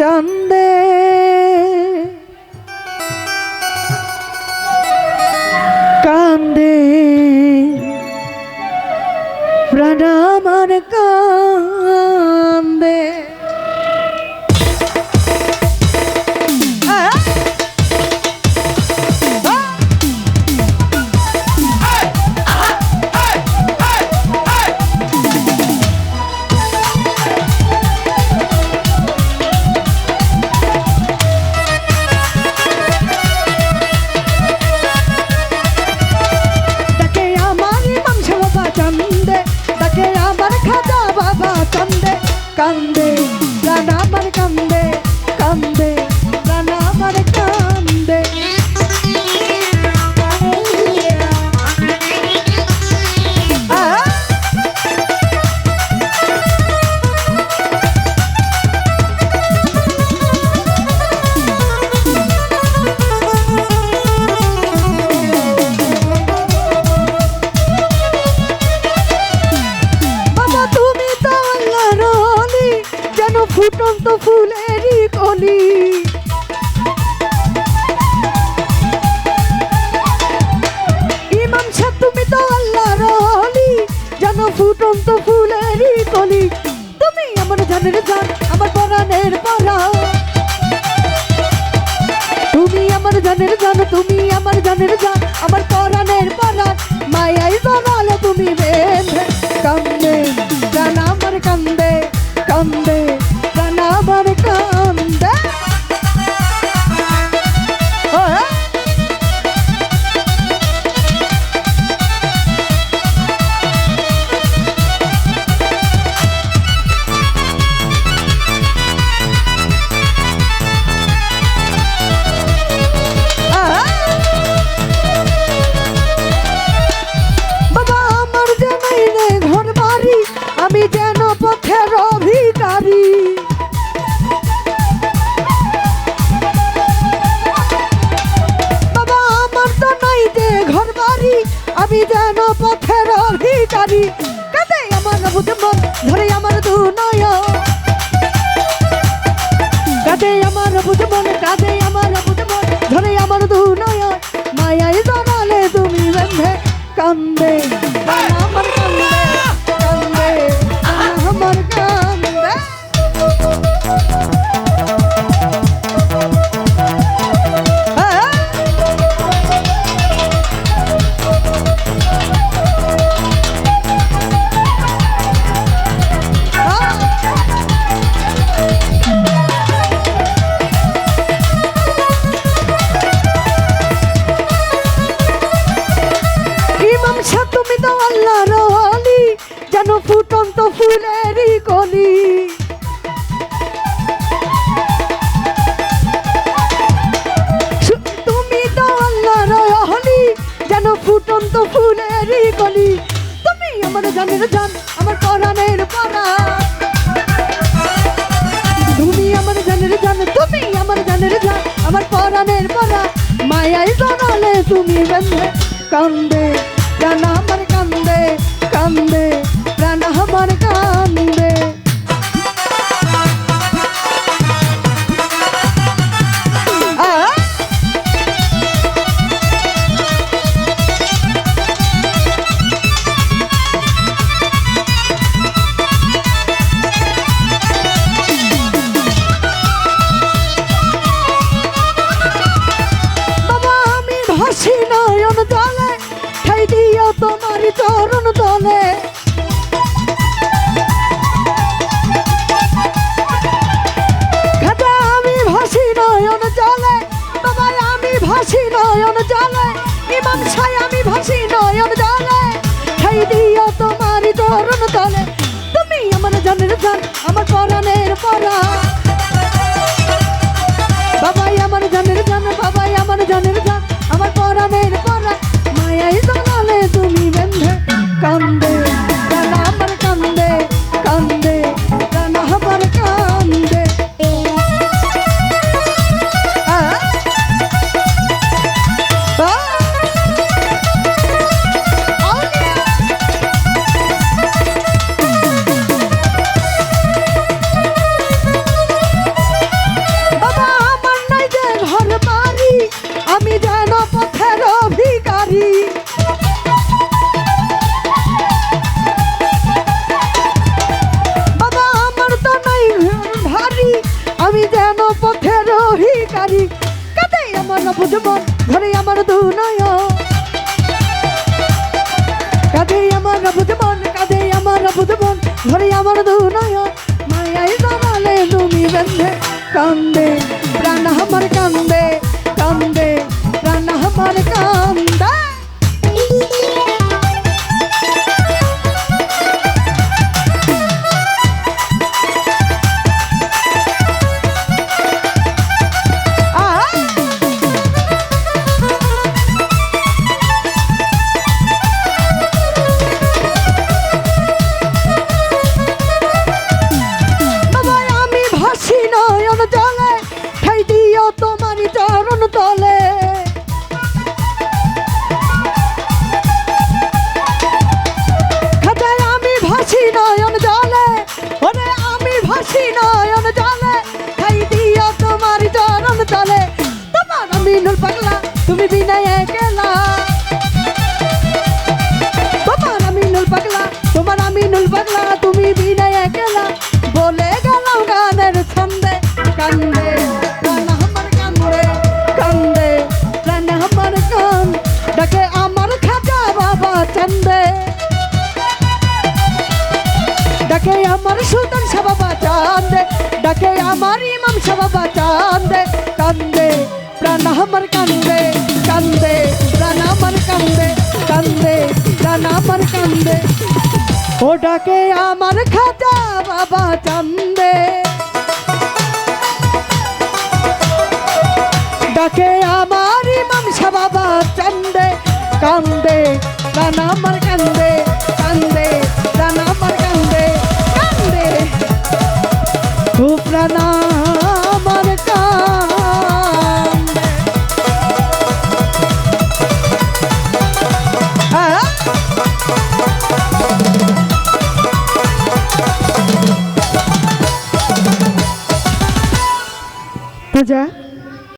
চান্দে কান্দে ফুটন্ত ফুলেরই কলি ইমাম তুমি তো যেন ফুটন্ত ফুলেরই কলি তুমি আমার জানের জান, আমার পরাণের পরা। তুমি আমার জানের জান, তুমি আমার জানের জান, আমার পরা আমি যেন পথের অভিকারী কাঁদে আমার বুঝে মন ধরে আমার দু নয় কাঁদে আমার বুঝে মন কাঁদে আমার বুঝে মন ধরে আমার দু নয় মায়ায় জড়ালে তুমি বন্ধে কান্দে। ফুলেরই কলি। তুমি তো আল্লাহর অলি যেন ফুটন্ত ফুলেরই কলি। তুমি আমার জানের জান, আমার পরাণের পরা। তুমি আমার জানের জান, তুমি আমার জানের জান, আমার পরাণের পরা। মায়াই জড়ালে তুমি বেঁধে কান্দে প্রাণ আমার কান্দে কান্দে। প্রাণ আমার কান্দে ভাসি নয়ন জলে ঠাই দিও তোমার তরুণ তলে। তুমি আমার জনের জান মন ধরে আমার দু নয় কাঁধে আমার বুধবন কাঁধে আমার বুধবন ধরে আমার দু নয় মায়াই জানালে তুমি বেঁধে কান্দে ভাসি নয়ন জলে খাই দিও তোমার চরণ তলে। তোমার আমি নুল পাগলা তুমি বিনয় ডাকে আমার ইমাম বাবা চান্দে কান্দে, প্রাণ আমার কান্দে কান্দে, প্রাণ আমার কান্দে কান্দে, প্রাণ আমার কান্দে। ও ডাকে আমার খাজা বাবা চান্দে। ডাকে আমার ইমাম বাবা চান্দে, কান্দে, প্রাণ আমার কান্দে কান্দে। ও